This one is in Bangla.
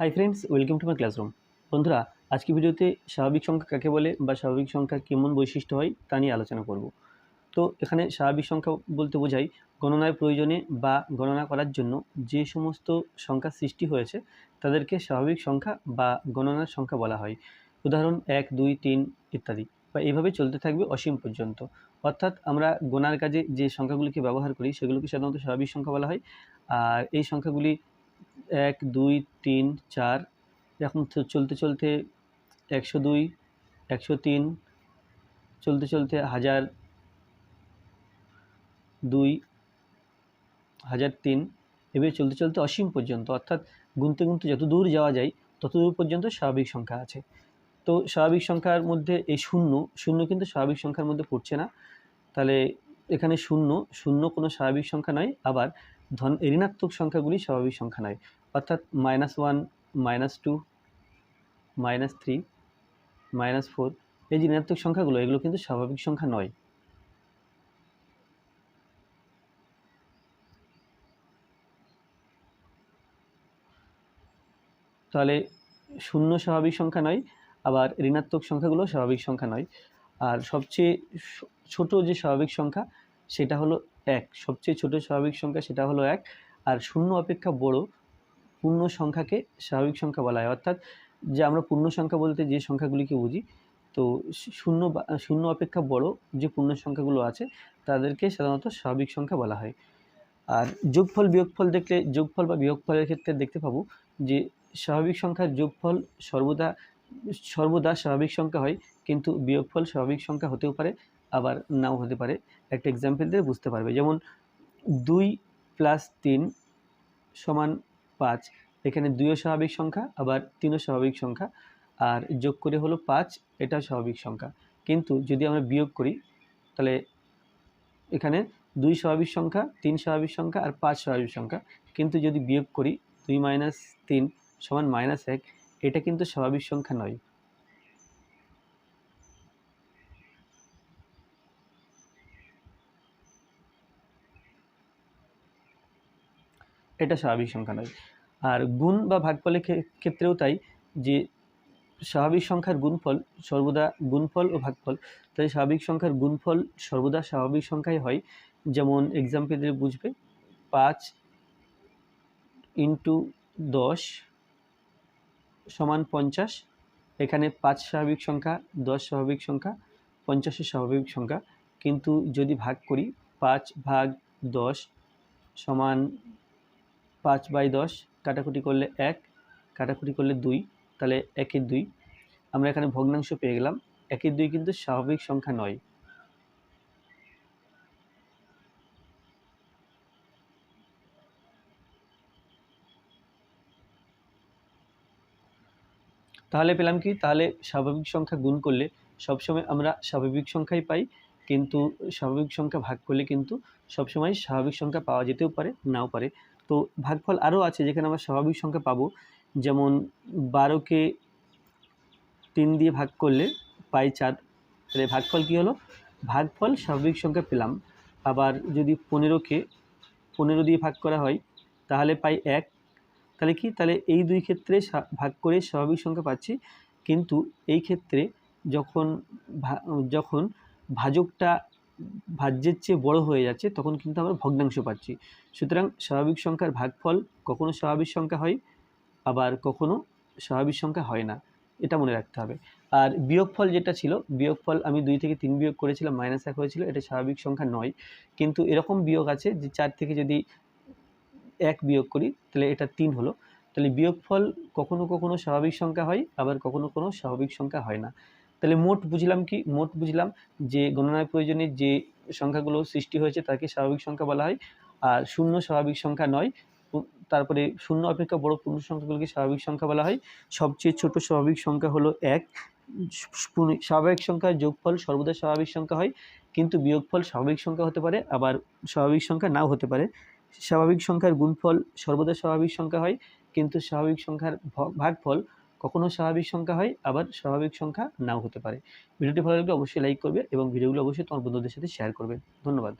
Hi friends welcome to my classroom বন্ধুরা আজকে ভিডিওতে স্বাভাবিক সংখ্যা কাকে বলে বা স্বাভাবিক সংখ্যার কেমন বৈশিষ্ট্য হয় তা নিয়ে আলোচনা করব। তো এখানে স্বাভাবিক সংখ্যা বলতে বোঝাই গণনার প্রয়োজনে বা গণনা করার জন্য যে সমস্ত সংখ্যা সৃষ্টি হয়েছে তাদেরকে স্বাভাবিক সংখ্যা বা গণনার সংখ্যা বলা হয়। উদাহরণ এক, দুই, তিন ইত্যাদি বা এইভাবে চলতে থাকবে অসীম পর্যন্ত। অর্থাৎ আমরা গোনার কাজে যে সংখ্যাগুলিকে ব্যবহার করি সেগুলোকে সাধারণত স্বাভাবিক সংখ্যা বলা হয়। আর এই সংখ্যাগুলি এক, দুই, তিন, চার তো চলতে চলতে একশো দুই, একশো তিন, চলতে চলতে হাজার দুই, হাজার তিন, এভাবে চলতে চলতে অসীম পর্যন্ত, অর্থাৎ গুনতে গুনতে যত দূর যাওয়া যায়, তত দূর পর্যন্ত স্বাভাবিক সংখ্যা আছে। তো স্বাভাবিক সংখ্যার মধ্যে এই শূন্য শূন্য কিন্তু স্বাভাবিক সংখ্যার মধ্যে পড়ছে না। তাহলে এখানে শূন্য শূন্য কোনো স্বাভাবিক সংখ্যা নয়, আবার ধন, ঋণাত্মক সংখ্যাগুলি স্বাভাবিক সংখ্যা নয়। অর্থাৎ minus one minus two minus three minus four এই যে ঋণাত্মক সংখ্যাগুলো, এগুলো কিন্তু স্বাভাবিক সংখ্যা নয়। তাহলে শূন্য স্বাভাবিক সংখ্যা নয়, আবার ঋণাত্মক সংখ্যাগুলো স্বাভাবিক সংখ্যা নয়। আর সবচেয়ে ছোট যে স্বাভাবিক সংখ্যা, সেটা হলো এক। সবচেয়ে ছোট স্বাভাবিক সংখ্যা সেটা হলো এক। আর শূন্য অপেক্ষা বড় পূর্ণ সংখ্যাকে স্বাভাবিক সংখ্যা বলা হয়। অর্থাৎ যে আমরা পূর্ণ সংখ্যা বলতে যে সংখ্যাগুলিকে বুঝি, তো শূন্য শূন্য অপেক্ষা বড় যে পূর্ণ সংখ্যাগুলো আছে, তাদেরকে সাধারণত স্বাভাবিক সংখ্যা বলা হয়। আর যোগফল, বিয়োগফল দেখলে, যোগফল বা বিয়োগফলের ক্ষেত্রে দেখতে পাবো যে স্বাভাবিক সংখ্যার যোগফল সর্বদা সর্বদা স্বাভাবিক সংখ্যা হয়, কিন্তু বিয়োগফল স্বাভাবিক সংখ্যা হতেও পারে, আবার নাও হতে পারে। একটা এক্সাম্পল দিয়ে বুঝতে পারবে। যেমন দুই প্লাস তিন সমান পাঁচ, এখানে দুইও স্বাভাবিক সংখ্যা, আবার তিনও স্বাভাবিক সংখ্যা, আর যোগ করে হলো পাঁচ, এটাও স্বাভাবিক সংখ্যা। কিন্তু যদি আমরা বিয়োগ করি, তাহলে এখানে দুই স্বাভাবিক সংখ্যা, তিন স্বাভাবিক সংখ্যা, আর পাঁচ স্বাভাবিক সংখ্যা। কিন্তু যদি বিয়োগ করি, দুই মাইনাস তিন সমান মাইনাস এক, এটা কিন্তু স্বাভাবিক সংখ্যা নয়। এটা স্বাভাবিক সংখ্যা নয়। আর গুণ বা ভাগফলের ক্ষেত্রেও তাই যে স্বাভাবিক সংখ্যার গুণফল সর্বদা গুণফল ও ভাগফল, তাই স্বাভাবিক সংখ্যার গুণফল সর্বদা স্বাভাবিক সংখ্যাই হয়। যেমন এক্সাম্পল দিয়ে বুঝবে, পাঁচ ইন্টু দশ সমান পঞ্চাশ, এখানে পাঁচ স্বাভাবিক সংখ্যা, দশ স্বাভাবিক সংখ্যা পঞ্চাশের স্বাভাবিক সংখ্যা। কিন্তু যদি ভাগ করি, পাঁচ ভাগ দশ সমান পাঁচ বাই দশ, কাটাকুটি করলে এক, কাটাকুটি করলে দুই, তাহলে একের দুই। আমরা এখানে ভগ্নাংশ পেয়ে গেলাম। একের দুই কিন্তু স্বাভাবিক সংখ্যা নয়। তাহলে পেলাম কি? তাহলে স্বাভাবিক সংখ্যা গুণ করলে সবসময় আমরা স্বাভাবিক সংখ্যাই পাই, কিন্তু স্বাভাবিক সংখ্যা ভাগ করলে কিন্তু সবসময় স্বাভাবিক সংখ্যা পাওয়া যেতেও পারে, নাও পারে। তো ভাগফল আরও আছে যেখানে আমরা স্বাভাবিক সংখ্যা পাবো। যেমন বারোকে তিন দিয়ে ভাগ করলে পাই চার, তাহলে ভাগফল কী হলো? ভাগফল স্বাভাবিক সংখ্যা পেলাম। আবার যদি পনেরোকে পনেরো দিয়ে ভাগ করা হয়, তাহলে পাই এক। তাহলে কি? তাহলে এই দুই ক্ষেত্রে ভাগ করে স্বাভাবিক সংখ্যা পাচ্ছি। কিন্তু এই ক্ষেত্রে যখন যখন ভাজকটা ভাজ্যের চেয়ে বড় হয়ে যাচ্ছে, তখন কিন্তু আমরা ভগ্নাংশ পাচ্ছি। সুতরাং স্বাভাবিক সংখ্যার ভাগফল কখনো স্বাভাবিক সংখ্যা হয়, আবার কখনো স্বাভাবিক সংখ্যা হয় না। এটা মনে রাখতে হবে। আর বিয়োগফল যেটা ছিল, বিয়োগফল আমি দুই থেকে তিন বিয়োগ করেছিলাম মাইনাস এক হয়েছিল, এটা স্বাভাবিক সংখ্যা নয়। কিন্তু এরকম বিয়োগ আছে যে চার থেকে যদি এক বিয়োগ করি, তাহলে এটা তিন হলো। তাহলে বিয়োগফল কখনো কখনো স্বাভাবিক সংখ্যা হয়, আবার কখনো কোনো স্বাভাবিক সংখ্যা হয় না। তাহলে মোট বুঝলাম কি? মোট বুঝলাম যে গণনার প্রয়োজনে যে সংখ্যাগুলো সৃষ্টি হয়েছে তাকে স্বাভাবিক সংখ্যা বলা হয়। আর শূন্য স্বাভাবিক সংখ্যা নয়। তারপরে শূন্য অপেক্ষা বড় পূর্ণ সংখ্যাগুলোকে স্বাভাবিক সংখ্যা বলা হয়। সবচেয়ে ছোট স্বাভাবিক সংখ্যা হলো এক। স্বাভাবিক সংখ্যার যোগফল সর্বদা স্বাভাবিক সংখ্যা হয়। কিন্তু বিয়োগফল স্বাভাবিক সংখ্যা হতে পারে, আবার স্বাভাবিক সংখ্যা নাও হতে পারে। স্বাভাবিক সংখ্যার গুণফল সর্বদা স্বাভাবিক সংখ্যা হয়, কিন্তু স্বাভাবিক সংখ্যার ভাগফল কখনো স্বাভাবিক সংখ্যা হয়, আবার স্বাভাবিক সংখ্যা নাও হতে পারে। ভিডিওটি ভালো লাগলে অবশ্যই লাইক করবে এবং ভিডিওগুলো অবশ্যই তোমার বন্ধুদের সাথে শেয়ার করবে। ধন্যবাদ।